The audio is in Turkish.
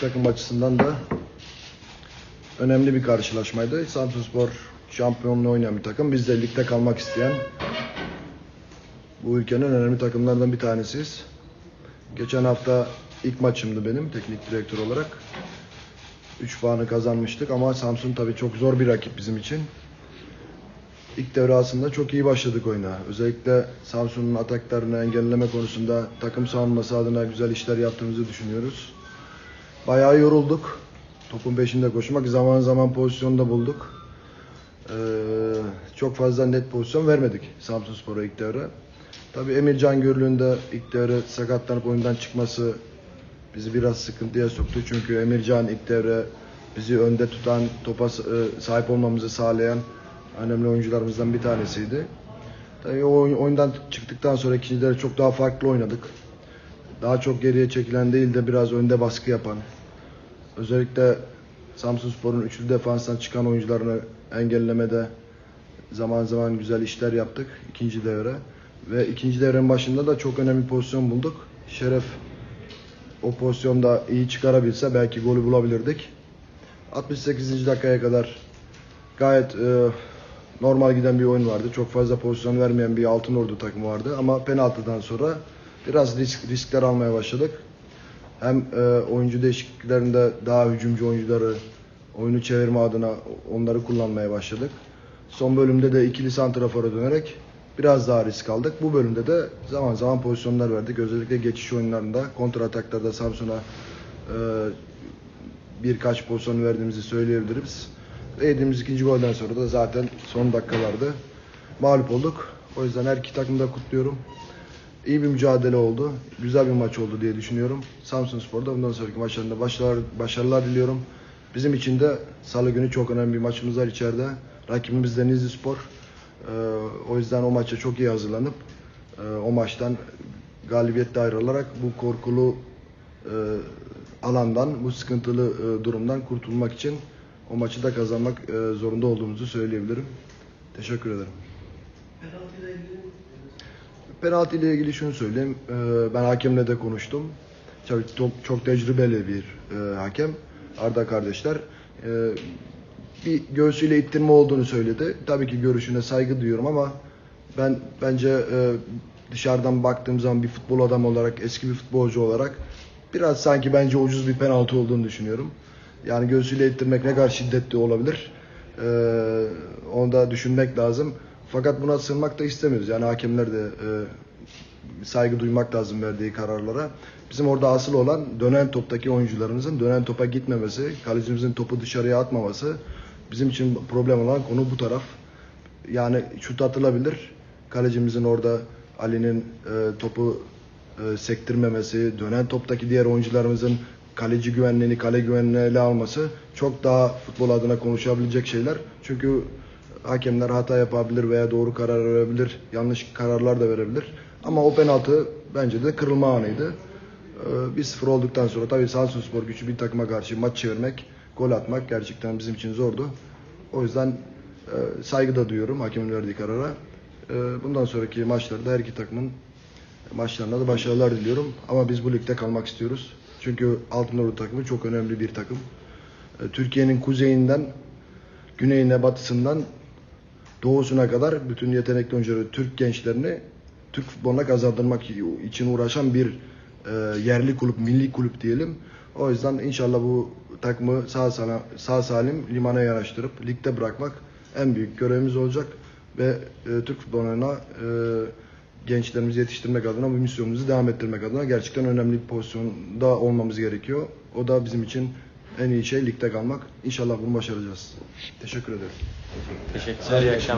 takım açısından da önemli bir karşılaşmaydı. Samsunspor şampiyonluğu oynayan bir takım. Biz de ligde kalmak isteyen bu ülkenin önemli takımlarından bir tanesiyiz. Geçen hafta ilk maçımdı benim teknik direktör olarak. 3 puanı kazanmıştık ama Samsun tabii çok zor bir rakip bizim için. İlk devre aslında çok iyi başladık oyuna. Özellikle Samsun'un ataklarını engelleme konusunda takım savunması adına güzel işler yaptığımızı düşünüyoruz. Bayağı yorulduk. Topun peşinde koşmak zaman zaman pozisyonda bulduk. Ee, çok fazla net pozisyon vermedik Samsunspor'a ilk devre. Tabii Emircan Gürlü'nün de ilk devre sakatlanıp oyundan çıkması bizi biraz sıkıntıya soktu. Çünkü Emircan ilk devre bizi önde tutan, topa e, sahip olmamızı sağlayan önemli oyuncularımızdan bir tanesiydi. Tabii o oyun- oyundan çıktıktan sonra ikinci devre çok daha farklı oynadık. Daha çok geriye çekilen değil de biraz önde baskı yapan. Özellikle Samsunspor'un üçlü defanstan çıkan oyuncularını engellemede zaman zaman güzel işler yaptık ikinci devre. Ve ikinci devrenin başında da çok önemli pozisyon bulduk. Şeref o pozisyonda iyi çıkarabilse belki golü bulabilirdik. 68. dakikaya kadar gayet e, normal giden bir oyun vardı. Çok fazla pozisyon vermeyen bir Altın Ordu takımı vardı. Ama penaltıdan sonra biraz risk, riskler almaya başladık. Hem e, oyuncu değişikliklerinde daha hücumcu oyuncuları oyunu çevirme adına onları kullanmaya başladık. Son bölümde de ikili santrafora dönerek biraz daha risk aldık. Bu bölümde de zaman zaman pozisyonlar verdik. Özellikle geçiş oyunlarında, kontra ataklarda Samsun'a e, birkaç pozisyon verdiğimizi söyleyebiliriz. Yediğimiz ikinci golden sonra da zaten son dakikalarda mağlup olduk. O yüzden her iki takımı da kutluyorum. İyi bir mücadele oldu. Güzel bir maç oldu diye düşünüyorum. Samsun Spor'da bundan sonraki maçlarında başarılar, başarılar diliyorum. Bizim için de salı günü çok önemli bir maçımız var içeride. Rakibimiz Denizli Spor. Ee, o yüzden o maça çok iyi hazırlanıp e, o maçtan galibiyetle ayrılarak bu korkulu e, alandan, bu sıkıntılı e, durumdan kurtulmak için o maçı da kazanmak e, zorunda olduğumuzu söyleyebilirim. Teşekkür ederim. Penaltıyla ilgili Penaltı ile ilgili şunu söyleyeyim. Ee, Ben hakemle de konuştum. Çok, çok tecrübeli bir e, hakem. Arda kardeşler. Ee, bir göğsüyle ittirme olduğunu söyledi. Tabii ki görüşüne saygı duyuyorum ama ben bence e, dışarıdan baktığım zaman bir futbol adamı olarak, eski bir futbolcu olarak biraz sanki bence ucuz bir penaltı olduğunu düşünüyorum. Yani göğsüyle ittirmek ne kadar şiddetli olabilir? Ee, onu da düşünmek lazım. Fakat buna sığınmak da istemiyoruz. Yani hakemler de e, saygı duymak lazım verdiği kararlara. Bizim orada asıl olan dönen toptaki oyuncularımızın dönen topa gitmemesi, kalecimizin topu dışarıya atmaması. Bizim için problem olan konu bu taraf. Yani şut atılabilir. Kalecimizin orada Ali'nin e, topu e, sektirmemesi, dönen toptaki diğer oyuncularımızın kaleci güvenliğini, kale güvenliğini ele alması çok daha futbol adına konuşabilecek şeyler. Çünkü hakemler hata yapabilir veya doğru karar verebilir, yanlış kararlar da verebilir. Ama o penaltı bence de kırılma anıydı. Ee, 1-0 olduktan sonra tabii Samsunspor güçlü bir takıma karşı maç çevirmek, gol atmak gerçekten bizim için zordu. O yüzden e, saygı da duyuyorum hakemin verdiği karara. E, bundan sonraki maçlarda her iki takımın maçlarında da başarılar diliyorum. Ama biz bu ligde kalmak istiyoruz. Çünkü Altınordu takımı çok önemli bir takım. E, Türkiye'nin kuzeyinden güneyine, batısından doğusuna kadar bütün yetenekli oyuncuları, Türk gençlerini Türk futboluna kazandırmak için uğraşan bir e, yerli kulüp, milli kulüp diyelim. O yüzden inşallah bu takımı sağ, salim, sağ salim limana yanaştırıp ligde bırakmak en büyük görevimiz olacak ve e, Türk futboluna e, gençlerimizi yetiştirmek adına bu misyonumuzu devam ettirmek adına gerçekten önemli bir pozisyonda olmamız gerekiyor. O da bizim için en iyi şey ligde kalmak. İnşallah bunu başaracağız. Teşekkür ederim. Teşekkürler. İyi akşamlar.